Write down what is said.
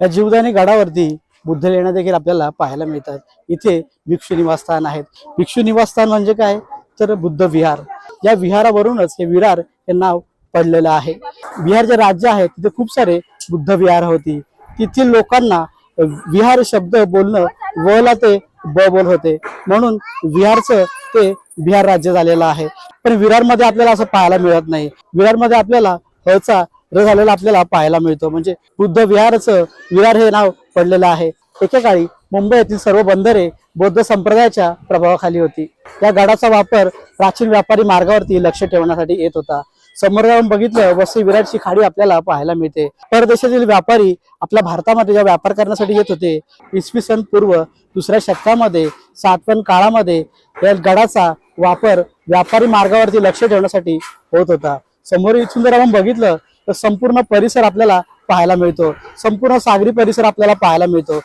या जीवदानी गडावरती बुद्ध लेण्या देखील आपल्याला पाहायला मिळतात. इथे भिक्षू निवासस्थान आहेत. भिक्षू निवासस्थान म्हणजे काय? तर बुद्ध विहार. या विहारावरूनच हे विरार हे नाव पडलेलं आहे. बिहार जे राज्य आहे तिथे खूप सारे बुद्ध विहार होती. तेथील लोकांना विहार शब्द बोलणं वला ते ब बोल होते. म्हणून विहारचं ते बिहार राज्य झालेलं आहे. पण विरारमध्ये आपल्याला असं पाहायला मिळत नाही. विरारमध्ये आपल्याला हचा झालेला आपल्याला पाहायला मिळतो. म्हणजे बुद्ध विहारचं विहार हे नाव पडलेलं आहे. एकेकाळी मुंबई येथील सर्व बंदरे बौद्ध संप्रदायाच्या प्रभावाखाली होती. या गडाचा वापर प्राचीन व्यापारी मार्गावरती लक्ष ठेवण्यासाठी येत होता. समोर जाऊन बघितलं वसई विराटची खाडी आपल्याला पाहायला मिळते. परदेशातील व्यापारी आपल्या भारतामध्ये जेव्हा व्यापार करण्यासाठी येत होते इसवी सन पूर्व दुसऱ्या शतकामध्ये सातवन काळामध्ये या गडाचा वापर व्यापारी मार्गावरती लक्ष ठेवण्यासाठी होत होता. समोर इथून जर आपण बघितलं तर संपूर्ण परिसर आपल्याला पाहायला मिळतो. संपूर्ण सागरी परिसर आपल्याला पाहायला मिळतो.